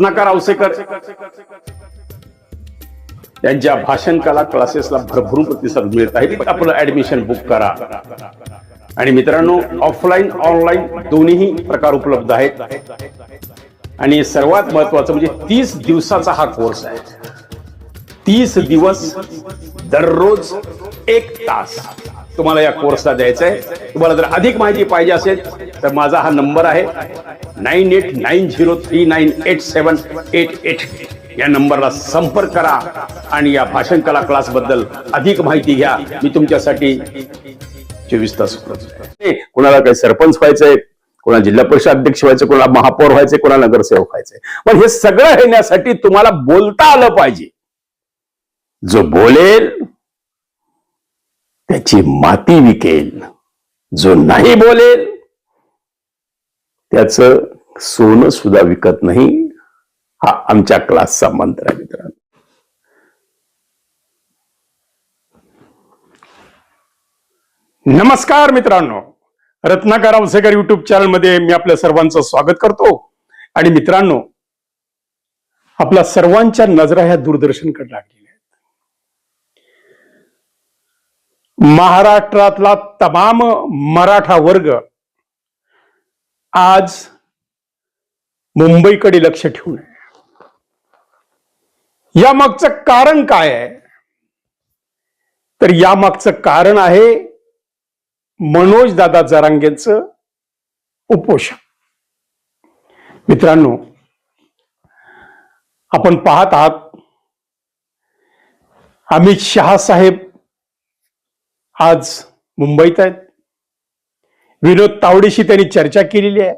रत्नाकर आवसेकर. यांच्या भाषण कला क्लासेसला भरभरून प्रतिसाद मिळत आहे. आपलं ऍडमिशन बुक करा. आणि मित्रांनो ऑफलाईन ऑनलाईन दोन्ही प्रकार उपलब्ध आहेत. आणि सर्वात महत्वाचं म्हणजे तीस दिवसाचा हा कोर्स आहे. तीस दिवस दररोज एक तास. तुम्हाला या कोर्सला द्यायचा आहे तुम्हाला जर अधिक माहिती पाहिजे असेल तर माझा हा नंबर आहे nine eight nine zero three nine eight seven eight eight. या नंबरला संपर्क करा आणि या भाषण कला क्लासबद्दल अधिक माहिती घ्या. मी तुमच्यासाठी चोवीस तास कोणाला काही सरपंच व्हायचंय कोणाला जिल्हा परिषद अध्यक्ष व्हायचं कोणाला महापौर व्हायचंय कोणाला नगरसेवक व्हायचंय. पण हे सगळं येण्यासाठी तुम्हाला बोलता आलं पाहिजे. जो बोलेल त्याची माती विकेल. जो नाही बोलेल त्याच सोनं सुद्धा विकत नाही. हा आमच्या क्लासचा मंत्र आहे मित्रांनो. नमस्कार मित्रांनो. रत्नाकर अवसेकर युट्यूब चॅनलमध्ये मी आपल्या सर्वांचं स्वागत करतो. आणि मित्रांनो आपला सर्वांच्या नजरा ह्या दूरदर्शनकडे लागली आहेत महाराष्ट्रातला तमाम मराठा वर्ग आज मुंबईकडे लक्ष ठेवून आहे. या मागचं कारण काय आहे? तर या मागचं कारण आहे मनोज दादा जरांगेच उपोषण. मित्रांनो आपण पाहत आहात अमित शहा साहेब आज मुंबईत आहेत. विनोद तावडेशी त्यांनी चर्चा केलेली आहे.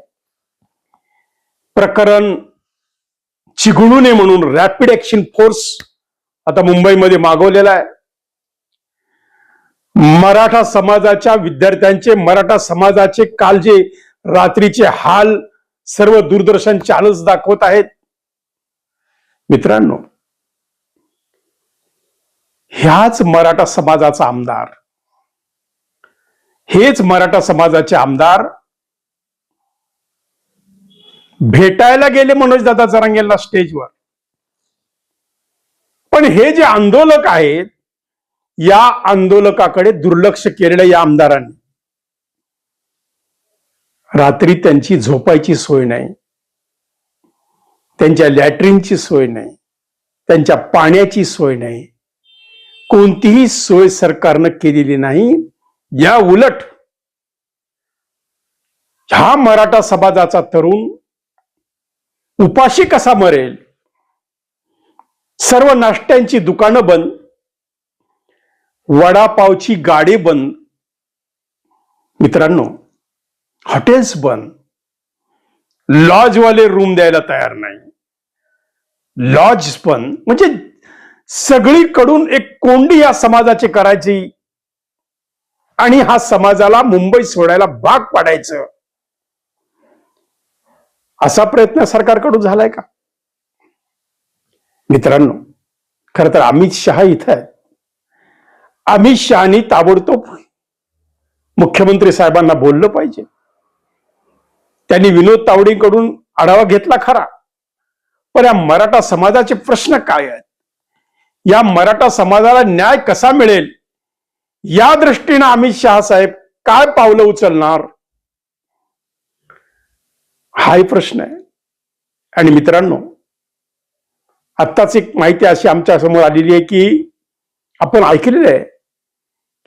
प्रकरण चिघळू नये म्हणून रॅपिड ऍक्शन फोर्स आता मुंबईमध्ये मागवलेला आहे. मराठा समाजाच्या विद्यार्थ्यांचे मराठा समाजाचे काल जे रात्रीचे हाल सर्व दूरदर्शन चॅनल्स दाखवत आहेत. मित्रांनो ह्याच मराठा समाजाचा आमदार हेच मराठा समाजाचे आमदार भेटायला गेले मनोजदादा दादा स्टेजवर. पण हे जे आंदोलक आहेत या आंदोलकाकडे दुर्लक्ष केलेलं या आमदारांनी. रात्री त्यांची झोपायची सोय नाही. त्यांच्या लॅट्रिनची सोय नाही. त्यांच्या पाण्याची सोय नाही. कोणतीही सोय सरकारनं केलेली नाही. या उलट ह्या मराठा समाजाचा तरुण उपाशी कसा मरेल? सर्व नाश्त्यांची दुकानं बंद वडापावची गाडी बंद. मित्रांनो हॉटेल्स बंद. लॉजवाले रूम द्यायला तयार नाही. लॉज बंद. म्हणजे सगळीकडून एक कोंडी या समाजाची करायची आणि हा समाजाला मुंबई सोडायला भाग पाडायचं. असा प्रयत्न सरकारकडून झालाय का? मित्रांनो खर तर अमित शहा इथं आहेत. अमित शहानी ताबडतोब मुख्यमंत्री साहेबांना बोललं पाहिजे. त्यांनी विनोद तावडेकडून आढावा घेतला खरा. पण या मराठा समाजाचे प्रश्न काय आहेत? या मराठा समाजाला न्याय कसा मिळेल? या दृष्टीनं अमित शहा साहेब काय पावलं उचलणार? हाही प्रश्न आहे. आणि मित्रांनो आत्ताच एक माहिती अशी आमच्यासमोर आलेली आहे की आपण ऐकलेलं आहे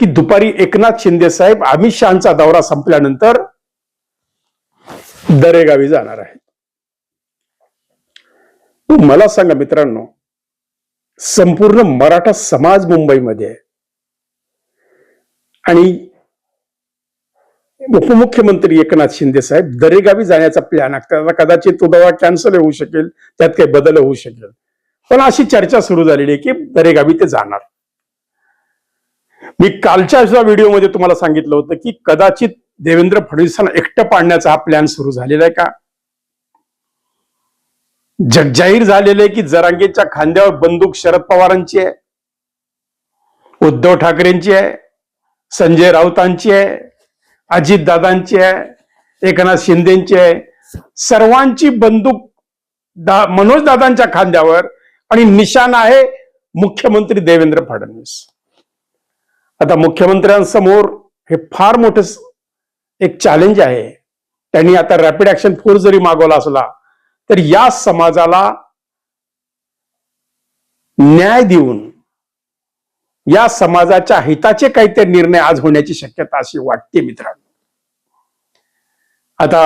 की दुपारी एकनाथ शिंदे साहेब अमित शहाचा दौरा संपल्यानंतर दरेगावी जाणार आहे मला सांगा मित्रांनो संपूर्ण मराठा समाज मुंबईमध्ये आहे आणि उपमुख्यमंत्री एकनाथ शिंदे साहेब दरेगावी जाण्याचा प्लॅन आता कदाचित तो दवा कॅन्सल होऊ शकेल त्यात काही बदल होऊ शकेल. पण अशी चर्चा सुरू झालेली आहे की दरेगावी ते जाणार. मी कालच्या व्हिडिओमध्ये तुम्हाला सांगितलं होतं की कदाचित देवेंद्र फडणवीसांना एकटं पाडण्याचा हा प्लॅन सुरू झालेला आहे का? जगजाहीर झालेलं आहे की जरांगेच्या खांद्यावर बंदूक शरद पवारांची आहे उद्धव ठाकरेंची आहे संजय राऊतांची आहे अजितदादांची आहे एकनाथ शिंदेची आहे. सर्वांची बंदूक दा मनोज दादांच्या खांद्यावर आणि निशाण आहे मुख्यमंत्री देवेंद्र फडणवीस. आता मुख्यमंत्र्यांसमोर हे फार मोठं एक चॅलेंज आहे. त्यांनी आता रॅपिड ऍक्शन फोर्स जरी मागवला असला तर या समाजाला न्याय देऊन या समाजाच्या हिताचे काहीतरी निर्णय आज होण्याची शक्यता अशी वाटते मित्रांनो. आता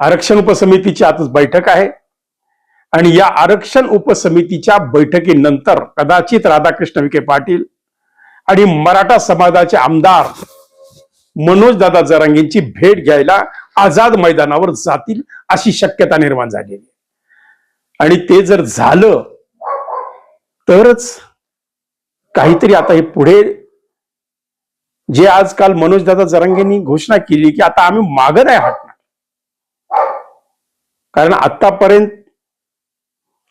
आरक्षण उपसमितीची आताच बैठक आहे. आणि या आरक्षण उपसमितीच्या बैठकीनंतर कदाचित राधाकृष्ण विखे पाटील आणि मराठा समाजाचे आमदार मनोज दादा जरांगेंची भेट घ्यायला आझाद मैदानावर जातील अशी शक्यता निर्माण झालेली आणि ते जर झालं तरच काहीतरी आता हे पुढे जे आजकाल मनोजदादा जरांगेंनी घोषणा केली की आता आम्ही मागं नाही हटणार. कारण आतापर्यंत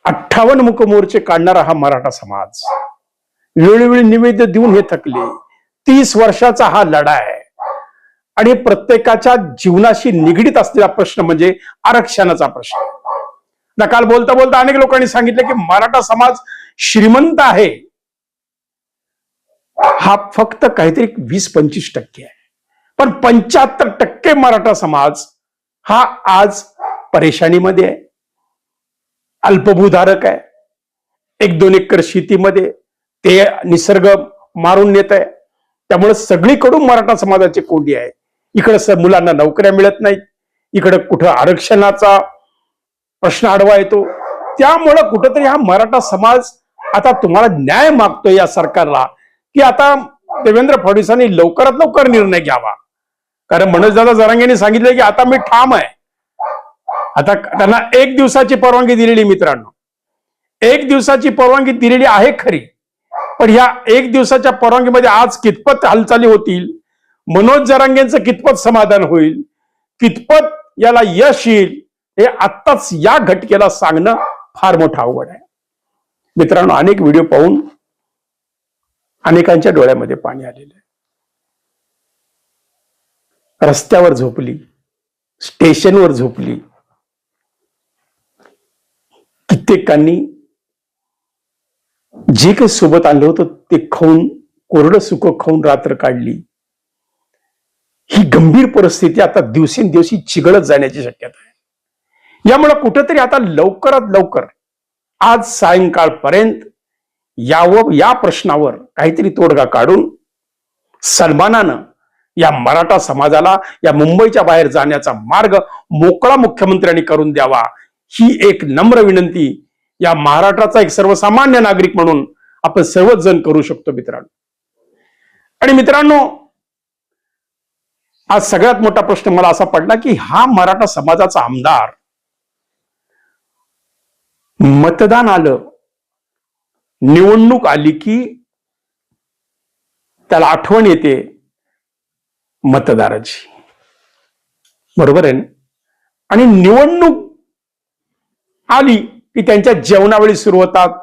अठ्ठावन्न मुकमोर्चे काढणारा हा मराठा समाज वेळोवेळी निवेद्य देऊन हे थकले तीस वर्षाचा हा लढा आहे. आणि प्रत्येकाच्या जीवनाशी निगडीत असलेला प्रश्न म्हणजे आरक्षणाचा प्रश्न. काल बोलता बोलता अनेक लोकांनी सांगितलं की मराठा समाज श्रीमंत आहे. हा फक्त काहीतरी वीस पंचवीस टक्के आहे. पण पंच्याहत्तर टक्के मराठा समाज हा आज परेशानीमध्ये आहे. अल्पभूधारक आहे. एक दोन एकर शेतीमध्ये ते निसर्ग मारून नेत आहे. त्यामुळे सगळीकडून मराठा समाजाची कोंडी आहे. इकडं स- मुलांना नोकऱ्या मिळत नाहीत. इकडं कुठं आरक्षणाचा प्रश्न आडवा येतो. त्यामुळं कुठंतरी हा मराठा समाज आता तुम्हाला न्याय मागतोय या सरकारला. की आता देवेंद्र फडणवीसांनी लवकरात लवकर निर्णय घ्यावा. कारण मनोजदादा जरांगेंनी सांगितलं की आता मी ठाम आहे. आता त्यांना एक दिवसाची परवानगी दिलेली मित्रांनो. एक दिवसाची परवानगी दिलेली आहे खरी. पण ह्या एक दिवसाच्या परवानगीमध्ये आज कितपत हालचाली होतील? मनोज जरांगेंचं कितपत समाधान होईल? कितपत याला यश येईल? हे आत्ताच या घटकेला सांगणं फार मोठं अवघड आहे. मित्रांनो अनेक व्हिडिओ पाहून अनेकांच्या डोळ्यामध्ये पाणी आलेलं आहे. रस्त्यावर झोपली स्टेशनवर झोपली कित्येकांनी जे काही सोबत आणलं होतं ते खाऊन कोरडं सुख खाऊन रात्र काढली. ही गंभीर परिस्थिती आता दिवसेंदिवशी चिघळत जाण्याची शक्यता आहे. यामुळे कुठेतरी आता लवकरात लवकर आज सायंकाळपर्यंत यावं या प्रश्नावर काहीतरी तोडगा काढून सन्मानानं या मराठा समाजाला या मुंबईच्या बाहेर जाण्याचा मार्ग मोकळा मुख्यमंत्र्यांनी करून द्यावा. ही एक नम्र विनंती या महाराष्ट्राचा एक सर्वसामान्य नागरिक म्हणून आपण सर्वच जण करू शकतो मित्रांनो. आणि मित्रांनो आज सगळ्यात मोठा प्रश्न मला असा पडला की हा मराठा समाजाचा आमदार मतदान आलं निवडणूक आली की त्याला आठवण येते मतदाराची. बरोबर आहे आणि निवडणूक आली की त्यांच्या जेवणावळी सुरू होतात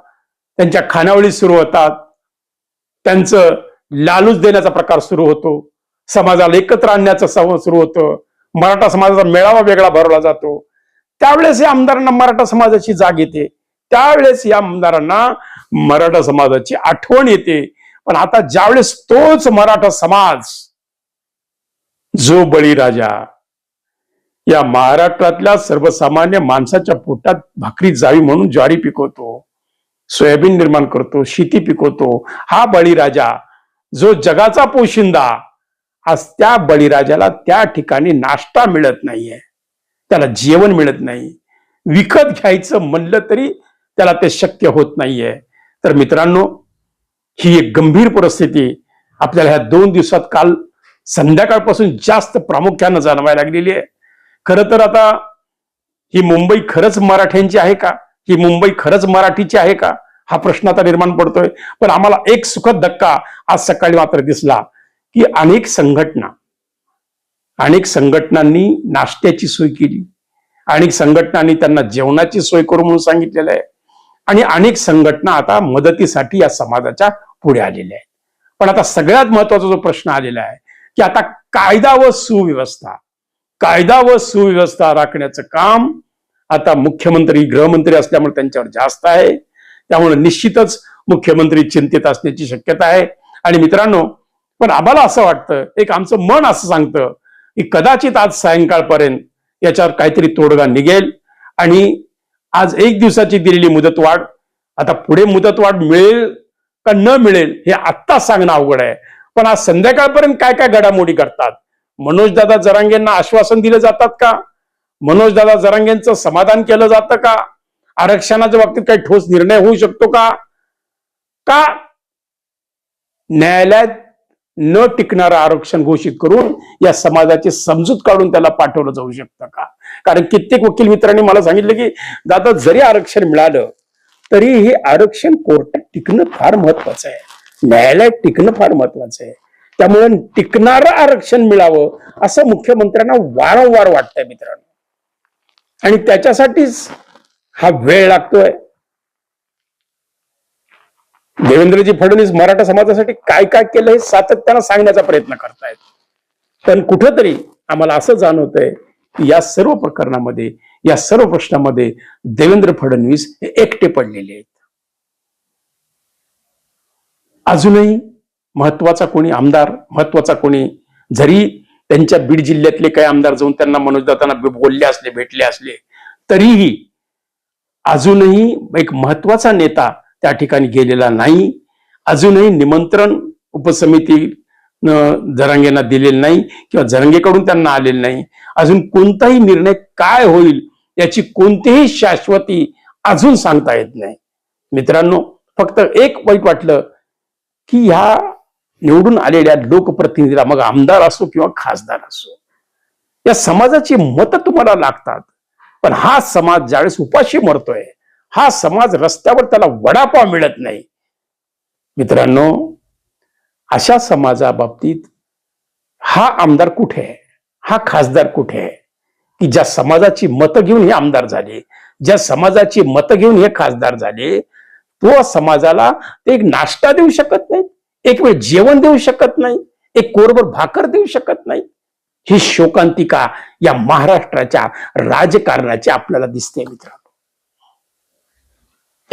त्यांच्या खानावळी सुरू होतात त्यांचं लालूच देण्याचा प्रकार सुरू होतो समाजाला एकत्र आणण्याचं सव सुरू होतं मराठा समाजाचा मेळावा वेगळा भरवला जातो. त्यावेळेस या आमदारांना मराठा समाजाची जाग येते. त्यावेळेस या आमदारांना मराठा समाजाची आठवण येते. पण आता ज्यावेळेस तोच मराठा समाज जो बळीराजा या महाराष्ट्रातल्या सर्वसामान्य माणसाच्या पोटात भाकरी जावी म्हणून ज्वारी पिकवतो सोयाबीन निर्माण करतो शेती पिकवतो हा बळीराजा जो जगाचा पोशिंदा आज त्या बळीराजाला त्या ठिकाणी नाश्ता मिळत नाहीये. त्याला जेवण मिळत नाही. विकत घ्यायचं म्हणलं तरी त्याला ते शक्य होत नाहीये. तर मित्रांनो ही एक गंभीर परिस्थिती आपल्याला ह्या दोन दिवसात काल संध्याकाळपासून जास्त प्रामुख्यानं जाणवायला लागलेली आहे. खरं तर आता ही मुंबई खरंच मराठ्यांची आहे का? ही मुंबई खरंच मराठीची आहे का? हा प्रश्न आता निर्माण पडतोय. पण आम्हाला एक सुखद धक्का आज सकाळी मात्र दिसला की अनेक संघटना अनेक संघटनांनी नाश्त्याची सोय केली. अनेक संघटनांनी त्यांना जेवणाची सोय करू म्हणून सांगितलेलं आहे. आणि अनेक संघटना आता मदतीसाठी या समाजाच्या पुढे आलेल्या आहेत. पण आता सगळ्यात महत्त्वाचा जो प्रश्न आलेला आहे की आता कायदा व सुव्यवस्था कायदा व सुव्यवस्था राखण्याचं काम आता मुख्यमंत्री गृहमंत्री असल्यामुळे त्यांच्यावर जास्त आहे. त्यामुळे निश्चितच मुख्यमंत्री चिंतित असण्याची शक्यता आहे. आणि मित्रांनो पण आम्हाला असं वाटतं एक आमचं मन असं सांगतं की कदाचित आज सायंकाळपर्यंत याच्यावर काहीतरी तोडगा निघेल आणि आज एक दिवसाची दिलेली मुदतवाढ आता पुढे मुदतवाढ मिळेल का न मिळेल हे आत्ता सांगणं अवघड आहे. पण आज संध्याकाळपर्यंत काय काय घडामोडी करतात मनोजदादा जरांगेंना आश्वासन दिलं जातात का? मनोजदादा जरांगेंचं समाधान केलं जातं का? आरक्षणाच्या बाबतीत काही ठोस निर्णय होऊ शकतो का? का न्यायालयात न टिकणारं आरक्षण घोषित करून या समाजाची समजूत काढून त्याला पाठवलं जाऊ शकतं का? कारण कित्येक वकील मित्रांनी मला सांगितलं की दादा जरी आरक्षण मिळालं तरी हे आरक्षण कोर्टात टिकणं फार महत्वाचं आहे. न्यायालयात टिकणं फार महत्वाचं आहे. त्यामुळे टिकणारं आरक्षण मिळावं असं मुख्यमंत्र्यांना वारंवार वाटतंय मित्रांनो. आणि त्याच्यासाठीच हा वेळ लागतोय. देवेंद्रजी फडणवीस मराठा समाजासाठी काय काय केलं हे सातत्यानं सांगण्याचा प्रयत्न करतायत. पण कुठंतरी आम्हाला असं जाणवतंय की या सर्व प्रकरणामध्ये या सर्व प्रश्नामध्ये देवेंद्र फडणवीस हे एकटे पडलेले आहेत. अजूनही महत्त्वाचा कोणी आमदार महत्त्वाचा कोणी जरी त्यांच्या बीड जिल्ह्यातले काही आमदार जाऊन त्यांना मनोजदातांना बोलले असले भेटले असले तरीही अजूनही एक महत्त्वाचा नेता त्या ठिकाणी गेलेला नाही. अजूनही निमंत्रण उपसमिती जरांगेंना दिलेलं नाही किंवा जरंगेकडून त्यांना आलेलं नाही. अजून कोणताही निर्णय काय होईल याची कोणतीही शाश्वती अजून सांगता येत नाही. मित्रांनो फक्त एक वाईट वाटलं की ह्या निवडून आलेल्या लोकप्रतिनिधीला मग आमदार असो किंवा खासदार असो या समाजाची मतं तुम्हाला लागतात. पण हा समाज ज्यावेळेस उपाशी मरतोय हा समाज रस्त्यावर त्याला वडापाव मिळत नाही. मित्रांनो अशा समाजाबाबतीत हा आमदार कुठे आहे? हा खासदार कुठे आहे? की ज्या समाजाची मतं घेऊन हे आमदार झाले ज्या समाजाची मतं घेऊन हे खासदार झाले तो समाजाला ते एक नाश्ता देऊ शकत नाही एक वेळ जेवण देऊ शकत नाही एक कोरभर भाकर देऊ शकत नाही. ही शोकांतिका या महाराष्ट्राच्या राजकारणाची आपल्याला दिसते मित्रांनो.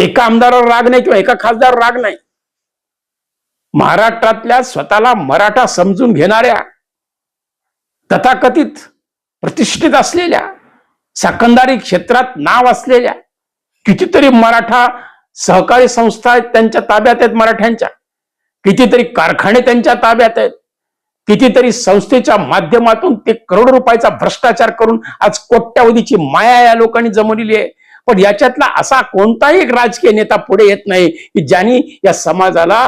एका आमदारावर राग नाही किंवा एका खासदार राग नाही. महाराष्ट्रातल्या स्वतःला मराठा समजून घेणाऱ्या तथाकथित प्रतिष्ठित असलेल्या सकंदारी क्षेत्रात नाव असलेल्या कितीतरी मराठा सहकारी संस्था आहेत त्यांच्या ताब्यात आहेत मराठ्यांच्या. कितीतरी कारखाने त्यांच्या ताब्यात आहेत. कितीतरी संस्थेच्या माध्यमातून ते करोड रुपयाचा भ्रष्टाचार करून आज कोट्यावधीची माया या लोकांनी जमवलेली आहे. पण याच्यातला असा कोणताही एक राजकीय नेता पुढे येत नाही की ज्यांनी या समाजाला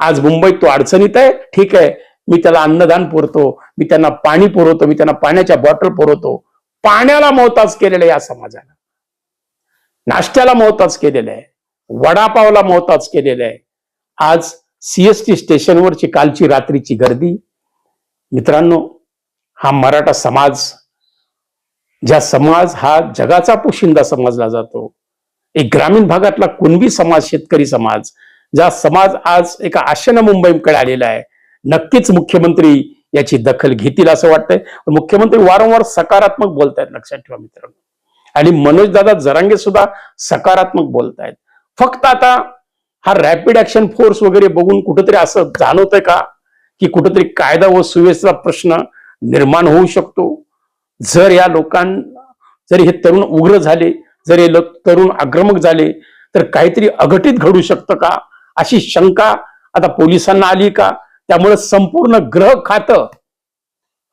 आज मुंबईत तो अडचणीत आहे. ठीक आहे मी त्याला अन्नदान पुरतो मी त्यांना पाणी पुरवतो मी त्यांना पाण्याच्या बॉटल पुरवतो. पाण्याला मोहताज केलेलं आहे या समाजाला. नाश्त्याला मोहताज केलेलं आहे. वडापावला मोहताज केलेलं आहे. आज सीएसटी स्टेशनवरची कालची रात्रीची गर्दी. मित्रांनो हा मराठा समाज ज्या समाज हा जगाचा पोशिंदा समजला जातो. एक ग्रामीण भागातला कुणबी समाज शेतकरी समाज ज्या समाज आज एका आशेनं मुंबईकडे आलेला आहे नक्कीच मुख्यमंत्री याची दखल घेतील असं वाटतंय. मुख्यमंत्री वारंवार सकारात्मक बोलतायत लक्षात ठेवा मित्रांनो. आणि मनोजदादा जरांगे सुद्धा सकारात्मक बोलतायत. फक्त आता हा रॅपिड ऍक्शन फोर्स वगैरे बघून कुठेतरी असं जाणवतंय का? की कुठेतरी कायदा व सुव्यवस्थेचा प्रश्न निर्माण होऊ शकतो? जर या लोकां जर हे तरुण उग्र झाले जर हे तरुण आक्रमक झाले तर काहीतरी अघटित घडू शकतं का? अशी शंका आता पोलिसांना आली का? त्यामुळे संपूर्ण ग्रह खातं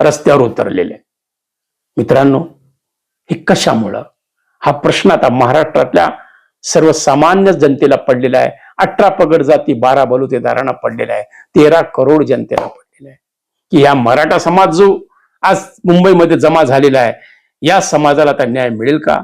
रस्त्यावर उतरलेले. मित्रांनो हे कशामुळं? हा प्रश्न आता महाराष्ट्रातल्या सर्वसामान्य जनतेला पडलेला आहे. अठरा पगड जाती बारा बलुतेदारांना पडलेला आहे. तेरा करोड जनतेला पडलेला आहे. की या मराठा समाज जो आज मुंबईमध्ये जमा झालेला आहे. या समाजाला आता न्याय मिळेल का?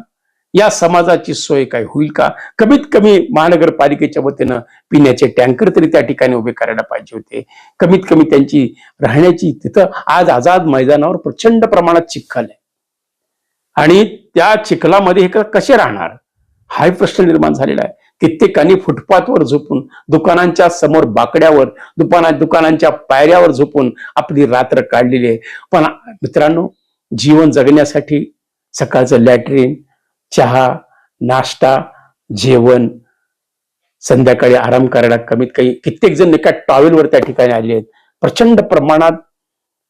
या समाजाची सोय काय होईल का? कमीत कमी महानगरपालिकेच्या वतीनं पिण्याचे टँकर तरी त्या ठिकाणी उभे करायला पाहिजे होते. कमीत कमी त्यांची राहण्याची तिथं आज आझाद मैदानावर प्रचंड प्रमाणात चिखल आहे. आणि त्या चिखलामध्ये हे कसे राहणार? हाही प्रश्न निर्माण झालेला आहे. कित्येकांनी फुटपाथवर झोपून दुकानांच्या समोर बाकड्यावर दुकाना दुकानांच्या पायऱ्यावर झोपून आपली रात्र काढलेली आहे. पण मित्रांनो जीवन जगण्यासाठी सकाळचं लॅट्रिन चहा नाश्ता जेवण संध्याकाळी आराम करायला कमीत काही कित्येक जण एका टॉवेलवर त्या ठिकाणी आले आहेत. प्रचंड प्रमाणात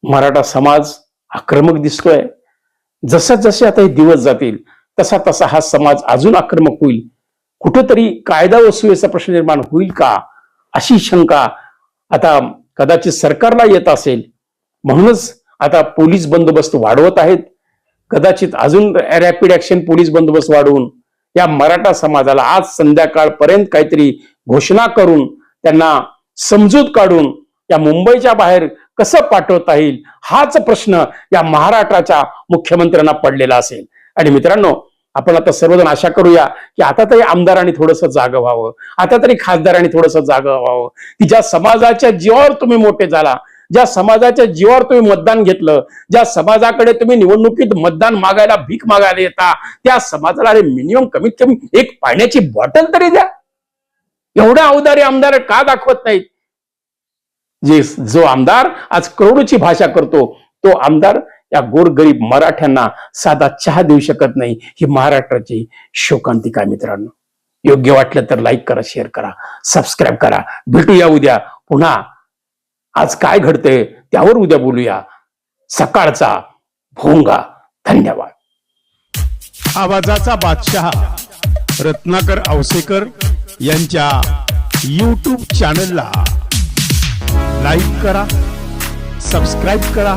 मराठा समाज आक्रमक दिसतोय. जसं जसे आता हे दिवस जातील तसा तसा हा समाज अजून आक्रमक होईल. कुठंतरी कायदा व सुव्यवस्था प्रश्न निर्माण होईल का? अशी शंका आता कदाचित सरकारला येत असेल. म्हणूनच आता पोलीस बंदोबस्त वाढवत आहेत. कदाचित अजून रॅपिड ऍक्शन पोलीस बंदोबस्त वाढवून या मराठा समाजाला आज संध्याकाळपर्यंत काहीतरी घोषणा करून त्यांना समजूत काढून या मुंबईच्या बाहेर कसं पाठवता येईल हाच प्रश्न या महाराष्ट्राच्या मुख्यमंत्र्यांना पडलेला असेल. आणि मित्रांनो आपण आता सर्वजण आशा करूया की आता तरी आमदारांनी थोडंसं जागं व्हावं. आता तरी खासदारांनी थोडंसं जागं व्हावं. की ज्या समाजाच्या जीवावर तुम्ही मोठे झाला ज्या समाजाच्या जीवावर तुम्ही मतदान घेतलं ज्या समाजाकडे तुम्ही निवडणुकीत मतदान मागायला भीक मागायला येता त्या समाजाला अरे मिनिमम कमीत कमी एक पाण्याची बॉटल तरी द्या. एवढे अवधारी आमदार का दाखवत नाहीत? जे जो आमदार आज करोडोची भाषा करतो तो आमदार या गोरगरीब मराठ्यांना साधा चहा देऊ शकत नाही ही महाराष्ट्राची शोकांतिका मित्रांनो. योग्य वाटलं तर लाईक करा शेअर करा सबस्क्राईब करा. भेटूया उद्या पुन्हा. आज काय घडतंय त्यावर उद्या बोलूया. सकाळचा भोंगा. धन्यवाद. आवाजाचा बादशहा रत्नाकर आवसेकर यांच्या यूट्यूब चॅनलला लाईक करा सबस्क्राईब करा.